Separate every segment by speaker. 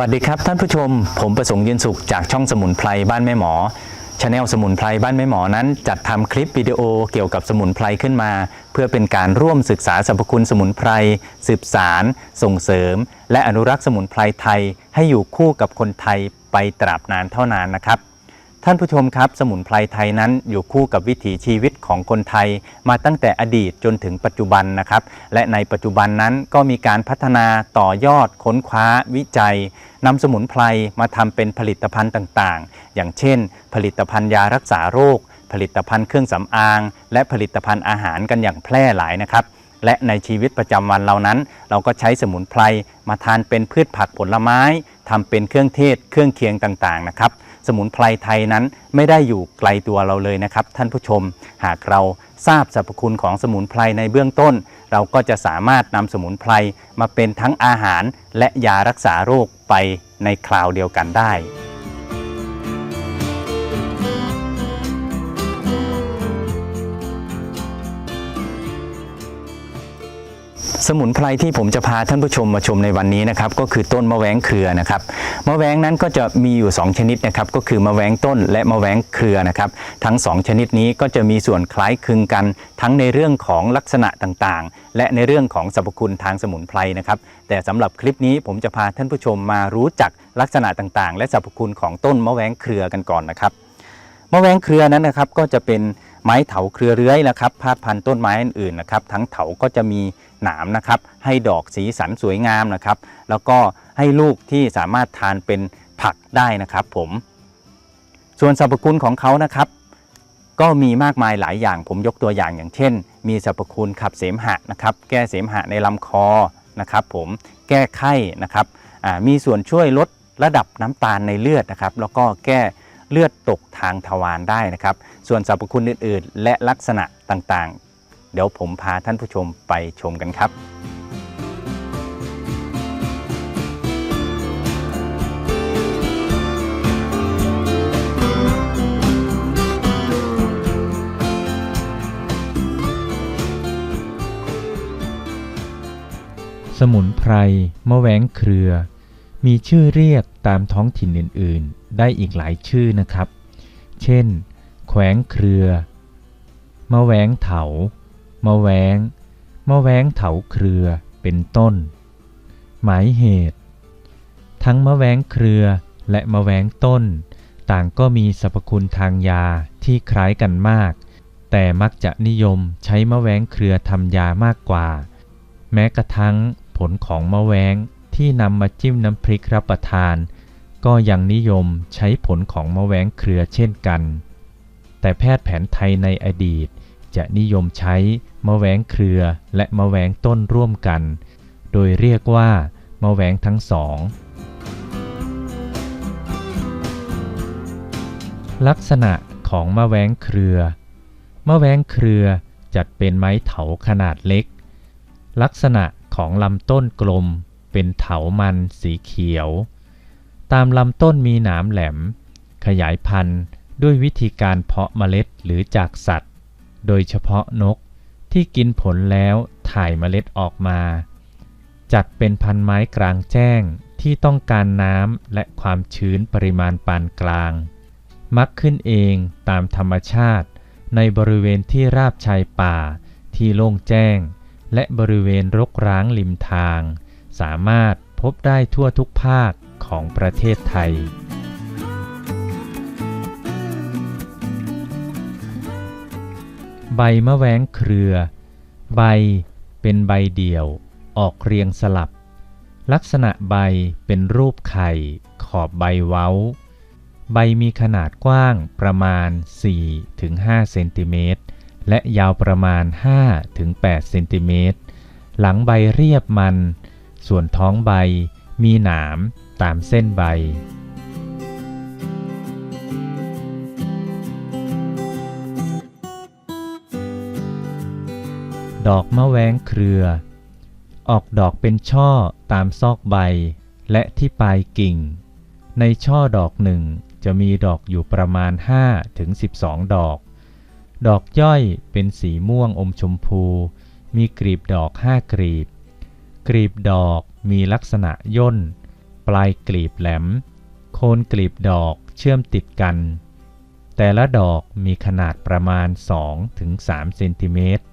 Speaker 1: สวัสดีครับท่านผู้ชม ผมประสงค์ยืนสุขจากช่องสมุนไพรบ้านแม่หมอชาแนลสมุนไพรบ้านแม่หมอนั้น จัดทำคลิปวิดีโอเกี่ยวกับสมุนไพรขึ้นมา เพื่อเป็นการร่วมศึกษาสรรพคุณสมุนไพรสืบสาร ส่งเสริม และอนุรักษ์สมุนไพรไทย ให้อยู่คู่กับคนไทยไปตราบนานเท่านานนะครับ ท่านผู้ชมครับ สมุนไพรไทยนั้นอยู่คู่กับวิถีชีวิตของคนไทย มาตั้งแต่อดีตจนถึงปัจจุบันนะครับ และในปัจจุบันนั้นก็มีการพัฒนาต่อยอดค้นคว้าวิจัยนำสมุนไพรมาทำเป็นผลิตภัณฑ์ต่างๆ อย่างเช่น ผลิตภัณฑ์ยารักษาโรค ผลิตภัณฑ์เครื่องสำอาง และผลิตภัณฑ์อาหารกันอย่างแพร่หลายนะครับและในชีวิตประจำวันเรานั้น เราก็ใช้สมุนไพรมาทานเป็นพืชผักผลไม้ทำเป็นเครื่องเทศ เครื่องเคียงต่างๆนะครับ สมุนไพรไทยนั้นไม่ได้อยู่ไกลตัวเราเลยนะครับ ท่านผู้ชม หากเราทราบสรรพคุณของสมุนไพรในเบื้องต้น เราก็จะสามารถนำสมุนไพรมาเป็นทั้งอาหารและยารักษาโรคไปในคราวเดียวกันได้ สมุนไพรที่ผมจะพาท่านผู้ชมมาชมในวันนี้นะครับก็คือต้นมะแว้งเครือนะครับมะแว้งนั้นก็จะมีอยู่ 2 ชนิดนะครับก็คือมะแว้งต้นและมะแว้งเครือนะครับทั้ง 2 ชนิดนี้ก็จะมีส่วนคล้ายคลึงกัน ทั้งในเรื่องของลักษณะต่างๆ และในเรื่องของสรรพคุณทางสมุนไพรนะครับแต่สำหรับคลิปนี้ผมจะพาท่านผู้ชมมารู้จักลักษณะต่างๆ และสรรพคุณของต้นมะแว้งเครือกันก่อนนะครับมะแว้งเครือนั้นนะครับก็จะเป็น ไม้เถาเครือเรื้อยนะครับพาดพันต้นไม้อื่นๆนะครับ ทั้งเถาก็จะมีหนามนะครับ ให้ดอกสีสันสวยงามนะครับ แล้วก็ให้ลูกที่สามารถทานเป็นผักได้นะครับ ผม ส่วนสรรพคุณของเขานะครับ ก็มีมากมายหลายอย่างผมยกตัวอย่างอย่างเช่น มีสรรพคุณขับเสมหะนะครับ แก้เสมหะในลำคอนะครับ ผมแก้ไข้นะครับมีส่วนช่วยลดระดับน้ำตาลในเลือดนะครับ แล้วก็แก้ เลือดตกทางทวารได้นะครับ ส่วนสรรพคุณอื่น ๆ และลักษณะต่างๆ เดี๋ยวผมพาท่านผู้ชมไปชมกันครับ
Speaker 2: สมุนไพรมะแว้งเครือ มีชื่อเรียกตามท้องถิ่นอื่น ๆ ได้อีกหลายชื่อนะครับ เช่น แขวงเครือมะแว้งเถามะแว้งมะแว้งเถาเครือเป็นต้น หมายเหตุ ทั้งมะแว้งเครือและมะแว้งต้น ต่างก็มีสรรพคุณทางยาที่คล้ายกันมาก แต่มักจะนิยมใช้มะแว้งเครือทำยามากกว่า แม้กระทั่งผลของมะแว้ง ที่นำมาจิ้มน้ำพริกรับประทาน ก็ยังนิยมใช้ผลของมะแว้งเครือเช่นกัน แต่แพทย์แผนไทยในอดีต จะนิยมใช้มะแว้งเครือและมะแว้งต้นร่วมกัน โดยเรียกว่ามะแว้งทั้งสอง ลักษณะของมะแว้งเครือมะแว้งเครือจัดเป็นไม้เถาขนาดเล็ก ลักษณะของลำต้นกลม เป็นเถามันสีเขียว ตามลำต้นมีหนามแหลม ขยายพันธุ์ด้วยวิธีการเพาะเมล็ดหรือจากสัตว์ โดยเฉพาะนกที่กินผลแล้วถ่ายเมล็ดออกมา จัดเป็นพันไม้กลางแจ้งที่ต้องการน้ำและความชื้นปริมาณปานกลาง มักขึ้นเองตามธรรมชาติ ในบริเวณที่ราบชายป่าที่โล่งแจ้ง และบริเวณรกร้างริมทาง สามารถพบได้ทั่วทุกภาคของประเทศไทย ใบมะแว้งเครือ ใบเป็นใบเดี่ยว ออกเรียงสลับ ลักษณะใบเป็นรูปไข่ ขอบใบเว้า ใบมีขนาดกว้างประมาณ 4-5 เซนติเมตร และยาวประมาณ 5-8 เซนติเมตร หลังใบเรียบมัน ส่วนท้องใบมีหนามตามเส้นใบ ดอกมะแว้งเครือ ออกดอกเป็นช่อตามซอกใบ และที่ปลายกิ่ง ในช่อดอกหนึ่งจะมีดอกอยู่ประมาณ 5-12ดอก ดอกย่อยเป็นสีม่วงอมชมพู มีกลีบดอก 5 กลีบ กลีบดอกมีลักษณะย่น ปลายกลีบแหลม โคนกลีบดอกเชื่อมติดกัน แต่ละดอกมีขนาดประมาณ 2-3เซนติเมตร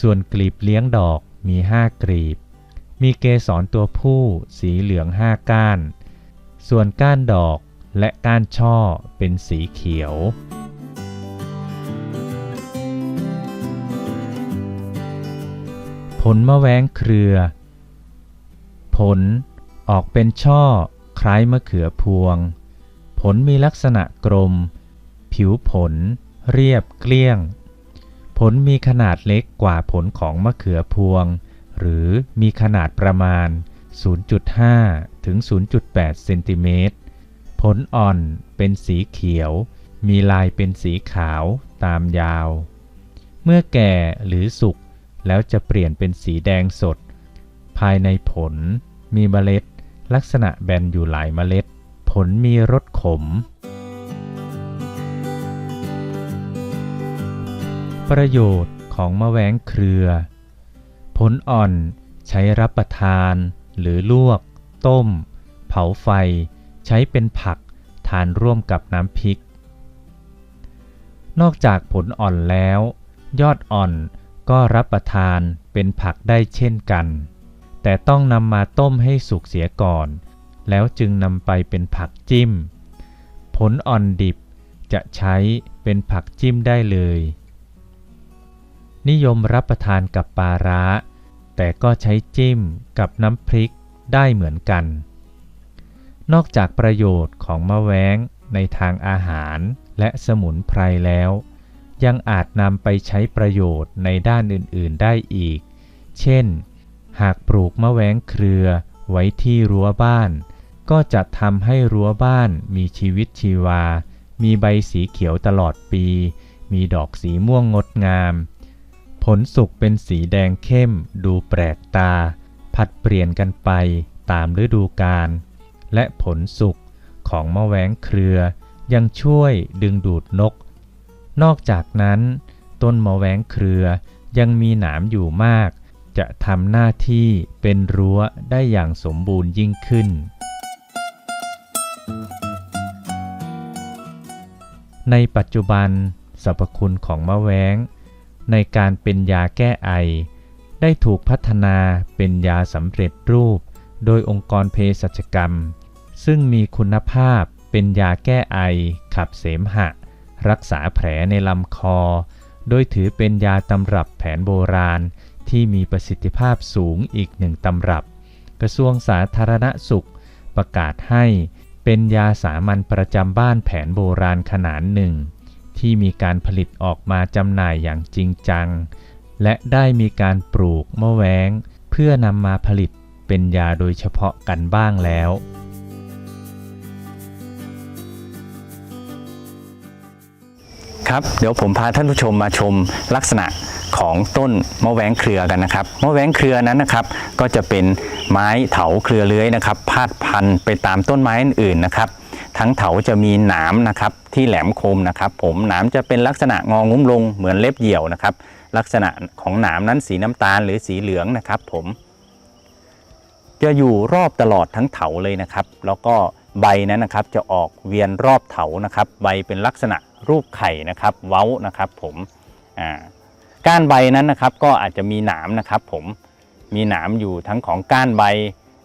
Speaker 2: ส่วนกลีบเลี้ยงดอกมี 5 กลีบ มีเกสรตัวผู้สีเหลือง 5 ก้าน ส่วนก้านดอกและก้านช่อเป็นสีเขียวผลมะแว้งเครือ ผลออกเป็นช่อคล้ายมะเขือพวง ผลมีลักษณะกลม ผิวผล เรียบเกลี้ยง ผลมีขนาดเล็กกว่าผลของมะเขือพวง หรือมีขนาดประมาณ 0.5 ถึง 0.8 เซนติเมตร ผลอ่อนเป็นสีเขียว มีลายเป็นสีขาวตามยาว เมื่อแก่หรือสุกแล้วจะเปลี่ยนเป็นสีแดงสด ภายในผลมีเมล็ด ลักษณะแบนอยู่หลายเมล็ด ผลมีรสขม ประโยชน์ของมะแว้งเครือ ผลอ่อนใช้รับประทาน หรือลวก ต้ม เผาไฟ ใช้เป็นผักทานร่วมกับน้ำพริก นอกจากผลอ่อนแล้ว ยอดอ่อนก็รับประทานเป็นผักได้เช่นกัน แต่ต้องนำมาต้มให้สุกเสียก่อน แล้วจึงนำไปเป็นผักจิ้ม ผลอ่อนดิบจะใช้เป็นผักจิ้มได้เลย นิยมรับประทานกับปลาร้า แต่ก็ใช้จิ้มกับน้ำพริกได้เหมือนกัน นอกจากประโยชน์ของมะแว้งในทางอาหารและสมุนไพรแล้ว ยังอาจนำไปใช้ประโยชน์ในด้านอื่น ๆ ได้อีก เช่น หากปลูกมะแว้งเครือ ไว้ที่รั้วบ้าน ก็จะทำให้รั้วบ้านมีชีวิตชีวา มีใบสีเขียวตลอดปี มีดอกสีม่วงงดงาม ผลสุกเป็นสีแดงเข้ม ดูแปลกตา ผัดเปลี่ยนกันไปตามฤดูกาลและผลสุกของมะแว้งเครือ ยังช่วยดึงดูดนก นอกจากนั้น ต้นมะแว้งเครือยังมีหนามอยู่มาก จะทำหน้าที่เป็นรั้วได้อย่างสมบูรณ์ยิ่งขึ้น ในปัจจุบันสรรพคุณของมะแว้ง ในการเป็นยาแก้ไอ ได้ถูกพัฒนาเป็นยาสำเร็จรูป โดยองค์กรเภสัชกรรม ซึ่งมีคุณภาพเป็นยาแก้ไอ ขับเสมหะ รักษาแผลในลำคอ โดยถือเป็นยาตำรับแผนโบราณ ที่มีประสิทธิภาพสูงอีกหนึ่งตำรับ กระทรวงสาธารณสุขประกาศให้เป็นยาสามัญประจำบ้านแผนโบราณขนาดหนึ่ง ที่มีการผลิตออกมาจำหน่ายอย่างจริงจัง และได้มีการปลูกมะแว้งเพื่อนำมาผลิตเป็นยาโดยเฉพาะกันบ้างแล้ว
Speaker 1: ครับ เดี๋ยวผมพาท่านผู้ชมมาชมลักษณะ ของต้นมะแว้งเครือกันนะครับมะแว้งเครือนั้นนะครับ ก็จะเป็นไม้เถาเครือเลื้อยนะครับ พาดพันไปตามต้นไม้อื่นๆนะครับ ทั้งเถาจะมีหนามนะครับที่แหลมคมนะครับ ผมหนามจะเป็นลักษณะงองุ้มลงเหมือนเล็บเหยี่ยวนะครับ ลักษณะของหนามนั้นสีน้ำตาลหรือสีเหลืองนะครับ ผม จะอยู่รอบตลอดทั้งเถาเลยนะครับ แล้วก็ใบนั้นนะครับจะออกเวียนรอบเถานะครับ ใบเป็นลักษณะรูปไข่นะครับ เว้านะครับ ผมอ่า ก้านใบนั้นนะครับ ก็อาจจะมีหนามนะครับ ผมมีหนามอยู่ทั้งของก้านใบ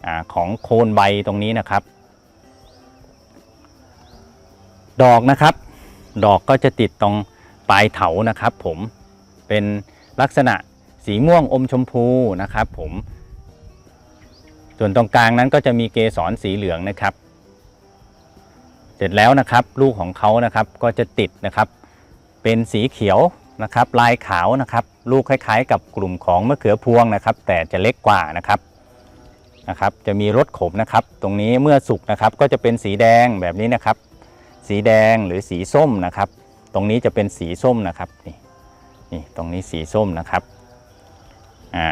Speaker 1: อของโคนใบตรงนี้นะครับ ดอกนะครับ ดอกก็จะติดตรงปลายเถานะครับ ผมเป็นลักษณะสีม่วงอมชมพูนะครับ ผม ส่วนตรงกลางนั้นก็จะมีเกสรสีเหลืองนะครับ เสร็จแล้วนะครับ ลูกของเขานะครับก็จะติดนะครับ เป็นสีเขียว นะครับลายขาวนะครับลูกคล้าย ๆ กับกลุ่มของมะเขือพวงนะครับ แต่จะเล็กกว่านะครับนะครับ จะมีรสขมนะครับ ตรงนี้เมื่อสุกนะครับก็จะเป็นสีแดงแบบนี้นะครับ สีแดงหรือสีส้มนะครับ ตรงนี้จะเป็นสีส้มนะครับนี่นี่ตรงนี้สีส้มนะครับอ่า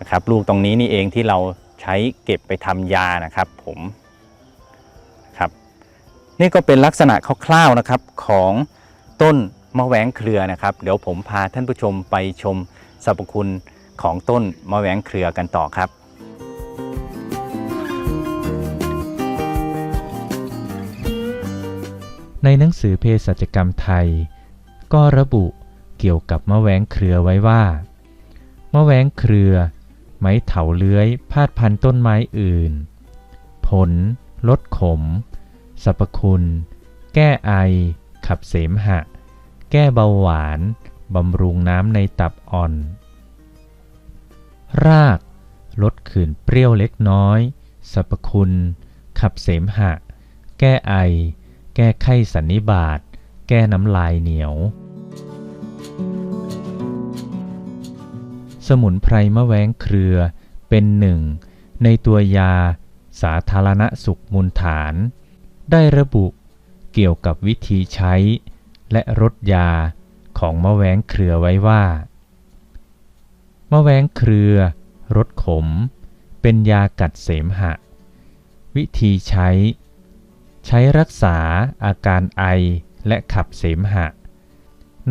Speaker 1: นะครับลูกตรงนี้นี่เองที่เราใช้เก็บไปทำยานะครับผมครับ นี่ก็เป็นลักษณะคร่าวๆนะครับของต้น มะแหวงเครือนะครับ เดี๋ยวผมพาท่านผู้ชมไปชมสรรพคุณของต้นมะแหวงเครือกันต่อครับ
Speaker 2: ในหนังสือเพศสัชกรรมไทย ก็ระบุเกี่ยวกับมะแว้งเครือไว้ว่ามะแว้งเครือ ไม้เถาเลื้อยพาดพันต้นไม้อื่น ผล ลดขม สรรพคุณ แก้ไอ ขับเสมหะ ก้เบาหวาน บำรุงน้ำในตับอ่อน ราก ลดขื่นเปรี้ยวเล็กน้อย สรรพคุณ ขับเสมหะ แก้ไอ แก้ไข้สันนิบาต แก้น้ำลายเหนียว สมุนไพรมะแว้งเครือเป็นหนึ่งในตัวยาสาธารณสุขมูลฐาน ได้ระบุเกี่ยวกับวิธีใช้ และรสยาของมะแว้งเครือไว้ว่ามะแว้งเครือรสขม เป็นยากัดเสมหะ วิธีใช้ ใช้รักษาอาการไอและขับเสมหะ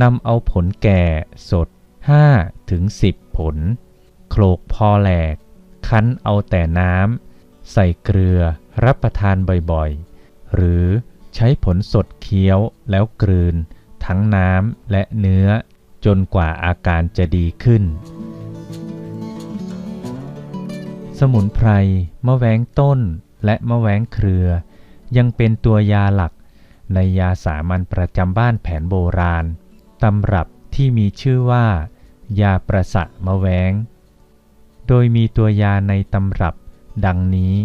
Speaker 2: นำเอาผลแก่สด5ถึง10 ผลโขลกพอแหลก คั้นเอาแต่น้ำ ใส่เกลือรับประทานบ่อยๆ หรือ ใช้ผลสดเคี้ยวแล้วกลืน ทั้งน้ำและเนื้อจนกว่าอาการจะดีขึ้น สมุนไพรมะแว้งต้นและมะแว้งเครือ ยังเป็นตัวยาหลักในยาสามัญประจำบ้านแผนโบราณ ตำรับที่มีชื่อว่า ยาประสะมะแว้งโดยมีตัวยาในตำรับดังนี้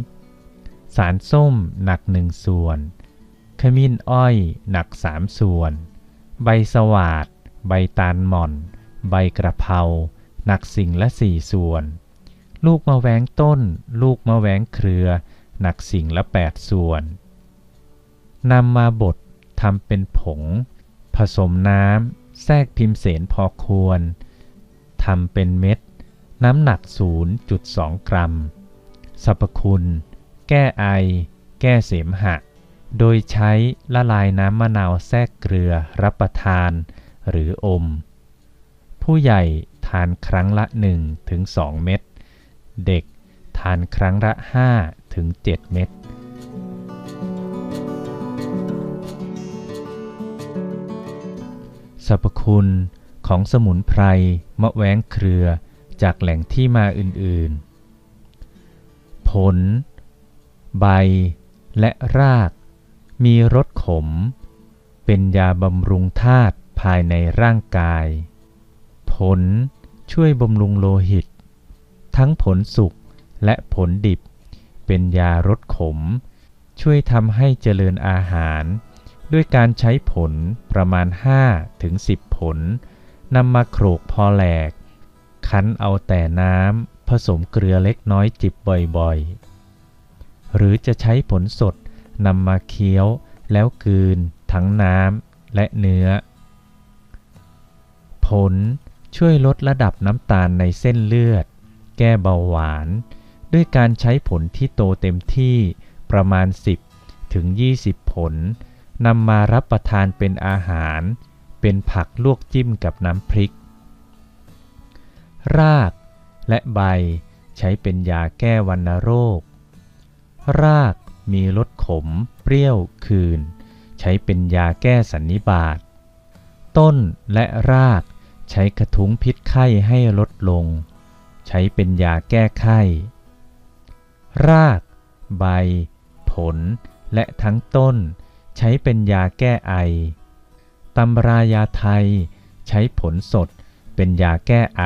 Speaker 2: สารส้มหนักหนึ่งส่วน ขมิ้นอ้อยหนักสามส่วน ใบสวาดใบตาลหม่อน ใบกระเพราหนักสิ่งละสี่ส่วน ลูกมะแว้งต้น ลูกมะแว้งเครือ หนักสิ่งละแปดส่วนนำมาบดทำเป็นผง ผสมน้ำแทรกพิมพ์เสนพอควรทำเป็นเม็ด น้ำหนัก 0.2 กรัม สรรพคุณ แก้ไอ แก้เสมหะ โดยใช้ละลายน้ำมะนาวแทรกเกลือรับประทาน หรืออม ผู้ใหญ่ทานครั้งละ 1-2เม็ด เด็กทานครั้งละ5-7เม็ดสรรพคุณของสมุนไพรมะแว้งเครือจากแหล่งที่มาอื่นๆ ผล ใบ และราก มีรสขม เป็นยาบำรุงธาตุภายในร่างกาย ผลช่วยบำรุงโลหิต ทั้งผลสุกและผลดิบ เป็นยารสขม ช่วยทำให้เจริญอาหาร ด้วยการใช้ผลประมาณ5-10 ผลนำมาโขลกพอแหลก คั้นเอาแต่น้ำผสมเกลือเล็กน้อยจิบบ่อยๆ หรือจะใช้ผลสด นำมาเคี้ยวแล้วกลืน ทั้งน้ำและเนื้อ ผลช่วยลดระดับน้ำตาลในเส้นเลือด แก้เบาหวาน ด้วยการใช้ผลที่โตเต็มที่ประมาณ 10 ถึง 20 ผลนำมารับประทานเป็นอาหาร เป็นผักลวกจิ้มกับน้ำพริก รากและใบใช้เป็นยาแก้วัณโรค ราก มีรสขม เปรี้ยวคืน ใช้เป็นยาแก้สันนิบาต ต้นและรากใช้กระทุ้งพิษไข้ให้ลดลง ใช้เป็นยาแก้ไข้ ราก ใบ ผล และทั้งต้น ใช้เป็นยาแก้ไอตำรายาไทย ใช้ผลสดเป็นยาแก้ไอ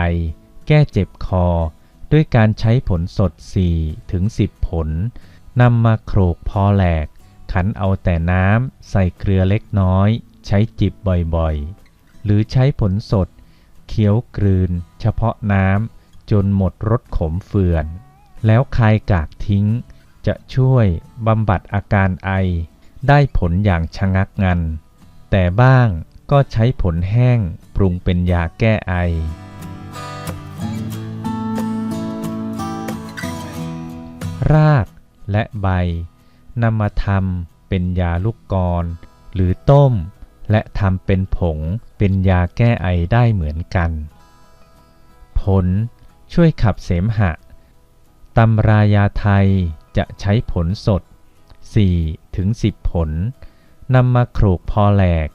Speaker 2: แก้เจ็บคอ ด้วยการใช้ผลสด4ถึง10 ผล นำมาโขลกพอแหลก ขันเอาแต่น้ำใส่เกลือเล็กน้อย ใช้จิบบ่อยๆ หรือใช้ผลสด เคี้ยวกลืน เฉพาะน้ำจนหมดรสขมเฟื่อน แล้วคายกากทิ้ง จะช่วยบำบัดอาการไอ ได้ผลอย่างชะงักงัน แต่บ้างก็ใช้ผลแห้งปรุงเป็นยาแก้ไอราก และใบนำมาทำเป็นยาลูกกร หรือต้ม และทำเป็นผงเป็นยาแก้ไอได้เหมือนกัน ผลช่วยขับเสมหะตำรายาไทยจะใช้ผลสด4-10 ผลนำมาโขลกพอแหลก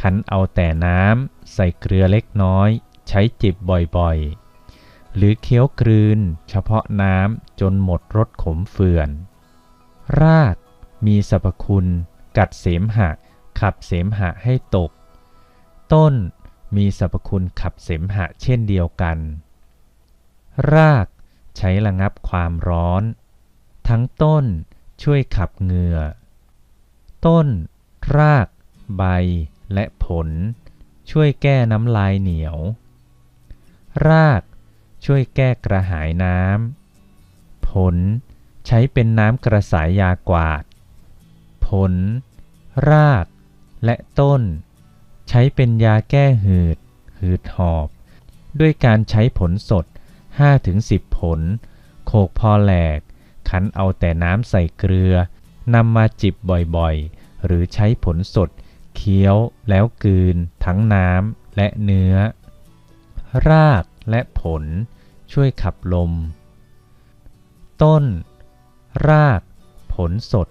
Speaker 2: คั้นเอาแต่น้ำใส่เกลือเล็กน้อย ใช้จิบบ่อยๆ หรือเคี้ยวกลืน เฉพาะน้ำจนหมดรสขมเฟื่อน รากมีสรรพคุณ กัดเสมหะ ขับเสมหะให้ตก ต้นมีสรรพคุณขับเสมหะเช่นเดียวกัน รากใช้ระงับความร้อน ทั้งต้นช่วยขับเหงื่อ ต้น ราก ใบ และผล ช่วยแก้น้ำลายเหนียว รากช่วยแก้กระหายน้ำผล ใช้เป็นน้ำกระสายยากวาด ผล ราก และต้น ใช้เป็นยาแก้หืด หืดหอบ ด้วยการใช้ผลสด 5-10 ผล โขกพอแหลกคั้นเอาแต่น้ำใส่เกลือนำมาจิบบ่อยๆ หรือใช้ผลสด เคี้ยวแล้วกลืน ทั้งน้ำและเนื้อ รากและผลช่วยขับลม ต้น ราก ผลสด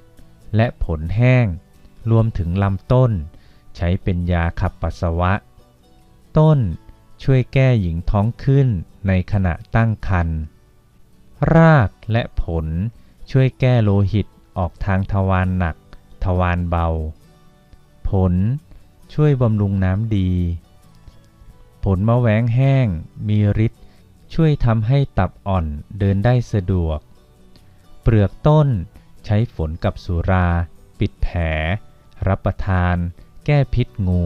Speaker 2: และผลแห้ง รวมถึงลำต้น ใช้เป็นยาขับปัสสาวะ ต้นช่วยแก้หญิงท้องขึ้นในขณะตั้งครรภ์รากและผลช่วยแก้โลหิตออกทางทวารหนัก ทวารเบา ผลช่วยบำรุงน้ำดี ผลมะแว้งแห้งมีฤทธิ์ช่วยทำให้ตับอ่อนเดินได้สะดวก เปลือกต้น ใช้ฝนกับสุรา ปิดแผล รับประทาน แก้พิษงู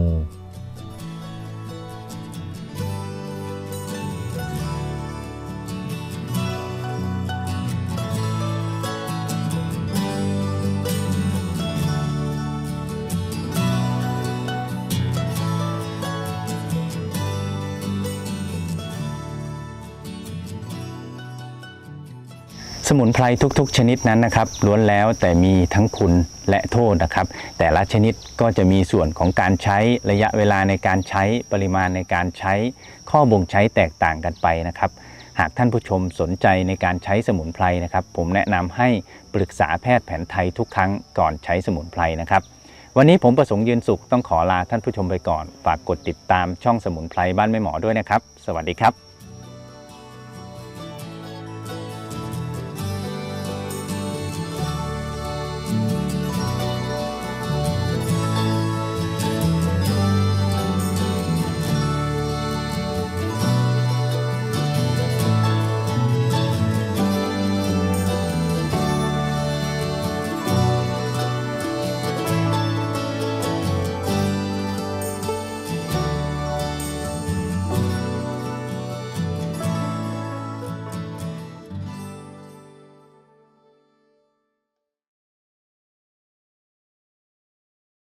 Speaker 1: มุนไพรทุกๆ ชนิดนั้นนะครับล้วนแล้วแต่มีทั้งคุณและโทษนะครับ แต่ละชนิดก็จะมีส่วนของการใช้ระยะเวลาในการใช้ปริมาณในการใช้ ข้อบ่งใช้แตกต่างกันไปนะครับ หากท่านผู้ชมสนใจในการใช้สมุนไพรนะครับ ผมแนะนำให้ปรึกษาแพทย์แผนไทยทุกครั้งก่อนใช้สมุนไพรนะครับวันนี้ผมประสงค์ยืนสุขต้องขอลาท่านผู้ชมไปก่อน ฝากกดติดตามช่องสมุนไพรบ้านแม่หมอด้วยนะครับ สวัสดีครับ